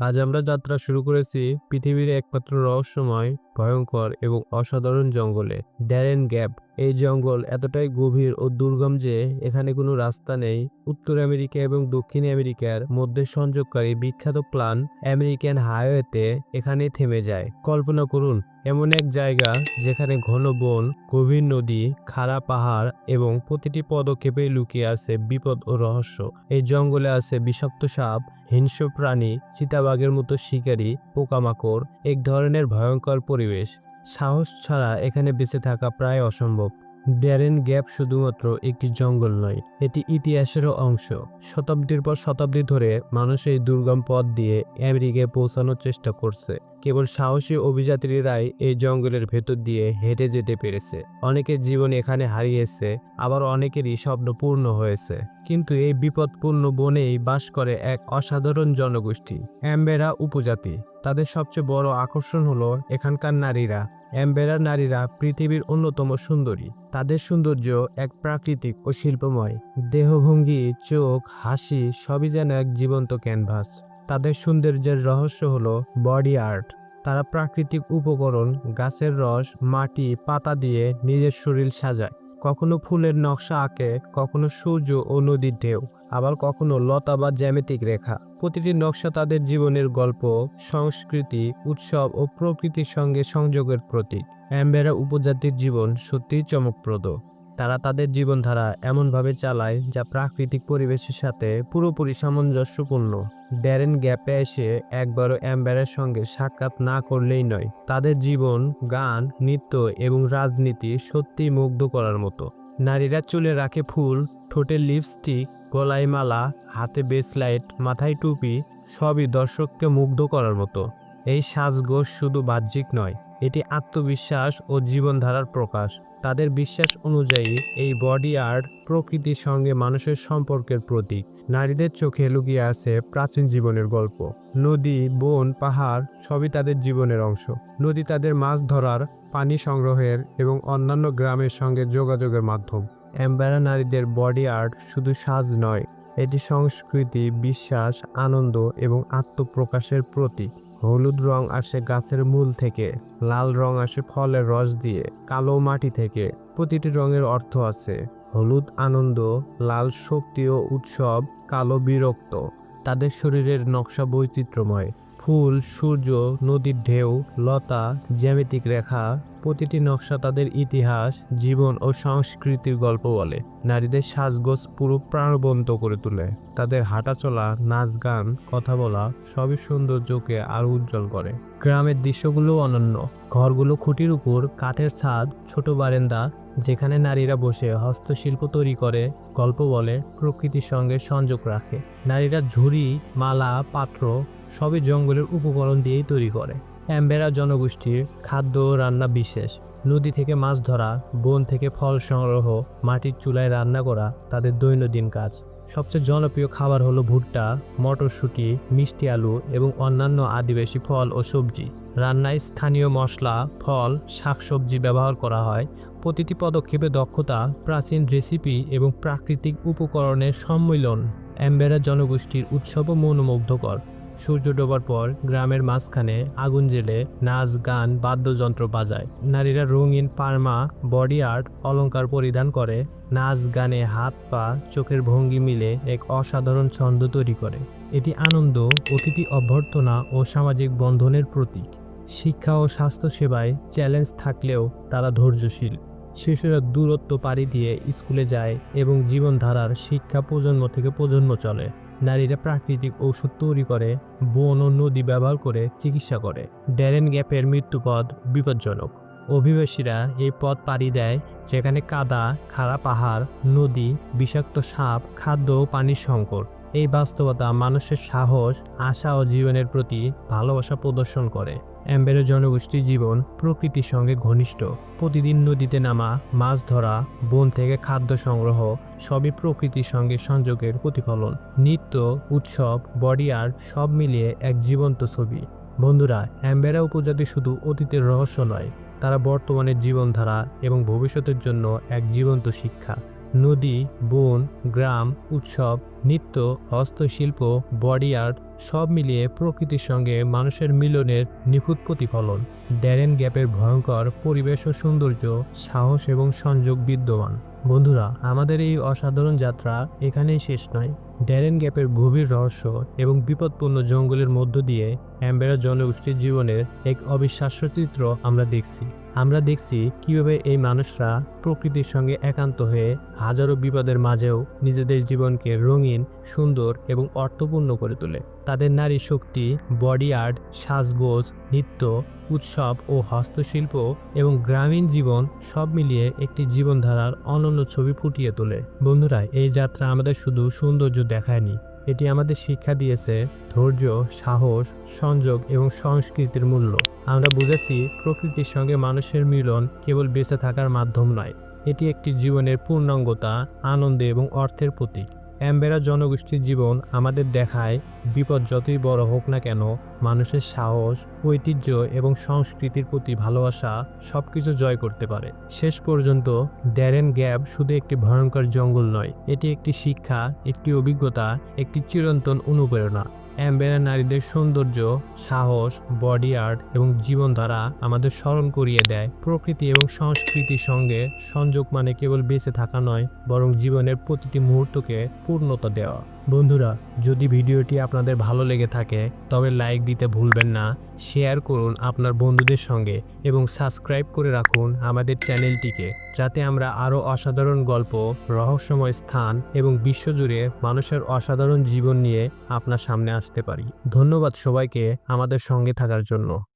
আজ আমরা যাত্রা শুরু করেছি পৃথিবীর একমাত্র রহস্যময় ভয়ঙ্কর এবং অসাধারণ জঙ্গলে। ড্যারেন গ্যাপ, এই জঙ্গল এতটাই গভীর ও দুর্গম যে এখানে কোনো রাস্তা নেই। উত্তর আমেরিকা এবং দক্ষিণ আমেরিকার মধ্যে সংযোগকারী বিখ্যাত প্লান আমেরিকান হাইওয়েতে এখানে থেমে যায়। কল্পনা করুন, এমন এক জায়গা যেখানে ঘন বন, গভীর নদী, খাড়া পাহাড় এবং প্রতিটি পদক্ষেপে লুকিয়ে আছে বিপদ ও রহস্য। এই জঙ্গলে আছে বিষাক্ত সাপ, হিংস্র প্রাণী, চিতাবাঘের মতো শিকারী, পোকামাকড়, এক ধরনের ভয়ঙ্কর পরিবেশ। সাহস ছাড়া এখানে বেঁচে থাকা প্রায় অসম্ভব। ড্যারেন গ্যাপ শুধুমাত্র একটি জঙ্গল নয়, এটি ইতিহাসেরও অংশ। শতাব্দীর পর শতাব্দী ধরে মানুষ এই দুর্গম পথ দিয়ে আমেরিকায় পৌঁছানোর চেষ্টা করছে। কেবল সাহসী অভিযাত্রীরাই এই জঙ্গলের ভেতর দিয়ে হেঁটে যেতে পেরেছে। অনেকের জীবন এখানে হারিয়েছে, আবার অনেকেরই স্বপ্ন পূর্ণ হয়েছে। কিন্তু এই বিপদপূর্ণ বনেই বাস করে এক অসাধারণ জনগোষ্ঠী, অ্যাম্বেরা উপজাতি। তাদের সবচেয়ে বড় আকর্ষণ হলো এখানকার নারীরা। অ্যাম্বেরা নারীরা পৃথিবীর অন্যতম সুন্দরী। তাদের সৌন্দর্য এক প্রাকৃতিক ও শিল্পময়। দেহভঙ্গি, চোখ, হাসি সবই যেন এক জীবন্ত ক্যানভাস। তাদের সৌন্দর্যের রহস্য হলো বডি আর্ট। তারা প্রাকৃতিক উপকরণ, গাছের রস, মাটি, পাতা দিয়ে নিজের শরীর সাজায়। কখনো ফুলের নকশা আঁকে, কখনো সূর্য ও নদীর ঢেউ, আবার কখনো লতা বা জ্যামিতিক রেখা। প্রতিটি নকশা তাদের জীবনের গল্প, সংস্কৃতি, উৎসব ও প্রকৃতির সঙ্গে সংযোগের প্রতীক। অ্যাম্বেরা উপজাতির জীবন সত্যিই চমকপ্রদ। তারা তাদের জীবনধারা এমনভাবে চালায় যা প্রাকৃতিক পরিবেশের সাথে পুরোপুরি সামঞ্জস্যপূর্ণ। ড্যারেন গ্যাপে এসে একবারও অ্যাম্বারের সঙ্গে সাক্ষাৎ না করলেই নয়, তাদের জীবন, গান, নৃত্য এবং রাজনীতি সত্যিই মুগ্ধ করার মতো। নারীরা চুলে রাখে ফুল, ঠোঁটে লিপস্টিক, গলায় মালা, হাতে বেসলাইট, মাথায় টুপি, সবই দর্শককে মুগ্ধ করার মতো। এই সাজগোজ শুধু বাহ্যিক নয় এটি আত্মবিশ্বাস ও জীবনধারার প্রকাশ। তাদের বিশ্বাস অনুযায়ী, এই বডি আর্ট প্রকৃতির সঙ্গে মানুষের সম্পর্কের প্রতীক। নারীদের চোখে লুকিয়ে আছে প্রাচীন জীবনের গল্প। নদী, বন, পাহাড় সবই তাদের জীবনের অংশ। নদী তাদের মাছ ধরার, পানি সংগ্রহের এবং অন্যান্য গ্রামের সঙ্গে যোগাযোগের মাধ্যম। অ্যাম্বারা নারীদের বডি আর্ট শুধু সাজ নয়, এটি সংস্কৃতি, বিশ্বাস, আনন্দ এবং আত্মপ্রকাশের প্রতীক। হলুদ রং আসে গাছের মূল থেকে, লাল রং আসে ফলের রস দিয়ে, কালো মাটি থেকে, প্রতিটি রঙের অর্থ আছে। হলুদ আনন্দ, লাল শক্তি ও উৎসব, কালো বিরক্ত, তাদের শরীরের নকশা বৈচিত্র্যময়। ফুল, সূর্য, নদীর ঢেউ, লতা, জ্যামিতিক রেখা, প্রতিটি নকশা তাদের ইতিহাস, জীবন ও সংস্কৃতির গল্প বলে। নারীদের সাজগোজ পুরো প্রাণবন্ত করে তোলে। তাদের হাঁটাচলা নাচ গান, কথা বলা, সবই সৌন্দর্যকে আরও উজ্জ্বল করে। গ্রামের দৃশ্যগুলো অনন্য। ঘরগুলো খুঁটির উপর, কাঠের ছাদ, ছোট বারান্দা যেখানে নারীরা বসে হস্তশিল্প তৈরি করে, গল্প বলে, প্রকৃতির সঙ্গে সংযোগ রাখে। নারীরা ঝুড়ি, মালা, পাত্র সবই জঙ্গলের উপকরণ দিয়েই তৈরি করে। অ্যাম্বেরা জনগোষ্ঠীর খাদ্য রান্না বিশেষ। নদী থেকে মাছ ধরা, বন থেকে ফল সংগ্রহ, মাটির চুলায় রান্না করা তাদের দৈনন্দিন কাজ। সবচেয়ে জনপ্রিয় খাবার হলো ভুট্টা, মটরশুঁটি, মিষ্টি আলু এবং অন্যান্য আদিবাসী ফল ও সবজি। রান্নায় স্থানীয় মশলা, ফল, শাকসবজি ব্যবহার করা হয়। প্রতিটি পদক্ষেপে দক্ষতা, প্রাচীন রেসিপি এবং প্রাকৃতিক উপকরণের সম্মিলন অ্যাম্বেরা জনগোষ্ঠীর উৎসব মনোমুগ্ধকর। সূর্য ডোবার পর গ্রামের মাঝখানে আগুন জেলে নাচ, গান, বাদ্যযন্ত্র বাজায়। নারীরা রঙিন পারমা, বডি আর্ট, অলংকার পরিধান করে। নাচ, গানে হাত, পা, চোখের ভঙ্গি মিলে এক অসাধারণ ছন্দ তৈরি করে। এটি আনন্দ, অতিথি অভ্যর্থনা ও সামাজিক বন্ধনের প্রতীক। শিক্ষা ও স্বাস্থ্যসেবায় চ্যালেঞ্জ থাকলেও তারা ধৈর্যশীল। শিশুরা দূরত্ব পাড়ি দিয়ে স্কুলে যায় এবং জীবনধারার শিক্ষা প্রজন্ম থেকে প্রজন্ম চলে। নারীরা প্রাকৃতিক ঔষধ তৈরি করে, বন ও নদী ব্যবহার করে চিকিৎসা করে। ড্যারেন গ্যাপের মৃত্যুপথ বিপজ্জনক। অভিবাসীরা এই পথ পাড়ি দেয়, যেখানে কাদা, খাড়া পাহাড়, নদী, বিষাক্ত সাপ, খাদ্য ও পানির সংকট। এই বাস্তবতা মানুষের সাহস, আশা ও জীবনের প্রতি ভালোবাসা প্রদর্শন করে। অ্যাম্বেরের জনগোষ্ঠীর জীবন প্রকৃতির সঙ্গে ঘনিষ্ঠ। প্রতিদিন নদীতে নামা, মাছ ধরা, বন থেকে খাদ্য সংগ্রহ, সবই প্রকৃতির সঙ্গে সংযোগের প্রতিফলন। নৃত্য, উৎসব, বডি আর্ট সব মিলিয়ে এক জীবন্ত ছবি। বন্ধুরা, অ্যাম্বেরা উপজাতি শুধু অতীতের রহস্য নয়, তারা বর্তমানের জীবনধারা এবং ভবিষ্যতের জন্য এক জীবন্ত শিক্ষা। নদী, বন, গ্রাম, উৎসব, নৃত্য, হস্তশিল্প, বডি আর্ট সব মিলিয়ে প্রকৃতির সঙ্গে মানুষের মিলনের নিখুঁত প্রতিফলন। ড্যারেন গ্যাপের ভয়ঙ্কর পরিবেশ ও সৌন্দর্য, সাহস এবং সংযোগ বিদ্যমান। বন্ধুরা, আমাদের এই অসাধারণ যাত্রা এখানেই শেষ নয়। ড্যারেন গ্যাপের গভীর রহস্য এবং বিপদপূর্ণ জঙ্গলের মধ্য দিয়ে অ্যাম্বেরা জনগোষ্ঠীর জীবনের এক অবিশ্বাস্য চিত্র আমরা দেখছি। আমরা দেখছি কীভাবে এই মানুষরা প্রকৃতির সঙ্গে একান্ত হয়ে হাজারো বিপদের মাঝেও নিজেদের জীবনকে রঙিন, সুন্দর এবং অর্থপূর্ণ করে তোলে। তাদের নারী শক্তি, বডি আর্ট, সাজগোজ, নৃত্য, উৎসব ও হস্তশিল্প এবং গ্রামীণ জীবন সব মিলিয়ে একটি জীবনধারার অনন্য ছবি ফুটিয়ে তোলে। বন্ধুরা, এই যাত্রা আমাদের শুধু সৌন্দর্য দেখায়নি। এটি আমাদের শিক্ষা দিয়েছে ধৈর্য, সাহস, সংযোগ এবং সংস্কৃতির মূল্য। আমরা বুঝেছি প্রকৃতির সঙ্গে মানুষের মিলন কেবল বেঁচে থাকার মাধ্যম নয়, এটি একটি জীবনের পূর্ণাঙ্গতা, আনন্দ এবং অর্থের প্রতীক। অ্যাম্বেরা জনগোষ্ঠীর জীবন আমাদের দেখায় বিপদ যতই বড় হোক না কেন, মানুষের সাহস, ঐতিহ্য এবং সংস্কৃতির প্রতি ভালোবাসা সবকিছু জয় করতে পারে। শেষ পর্যন্ত, ড্যারেন গ্যাপ শুধু একটি ভয়ঙ্কর জঙ্গল নয়, এটি একটি শিক্ষা, একটি অভিজ্ঞতা, একটি চিরন্তন অনুপ্রেরণা। অ্যাম্বেরা নারীদের সৌন্দর্য, সাহস, বডি আর্ট এবং জীবনধারা আমাদের স্মরণ করিয়ে দেয়। প্রকৃতি এবং সংস্কৃতির সঙ্গে সংযোগ মানে কেবল বেঁচে থাকা নয়, বরং জীবনের প্রতিটি মুহূর্তকে পূর্ণতা দেওয়া। বন্ধুরা, যদি ভিডিওটি আপনাদের ভালো লেগে থাকে, তবে লাইক দিতে ভুলবেন না, শেয়ার করুন আপনার বন্ধুদের সঙ্গে এবং সাবস্ক্রাইব করে রাখুন আমাদের চ্যানেলটিকে, যাতে আমরা আরও অসাধারণ গল্প, রহস্যময় স্থান এবং বিশ্বজুড়ে মানুষের অসাধারণ জীবন নিয়ে আপনার সামনে আসতে পারি। ধন্যবাদ সবাইকে আমাদের সঙ্গে থাকার জন্য।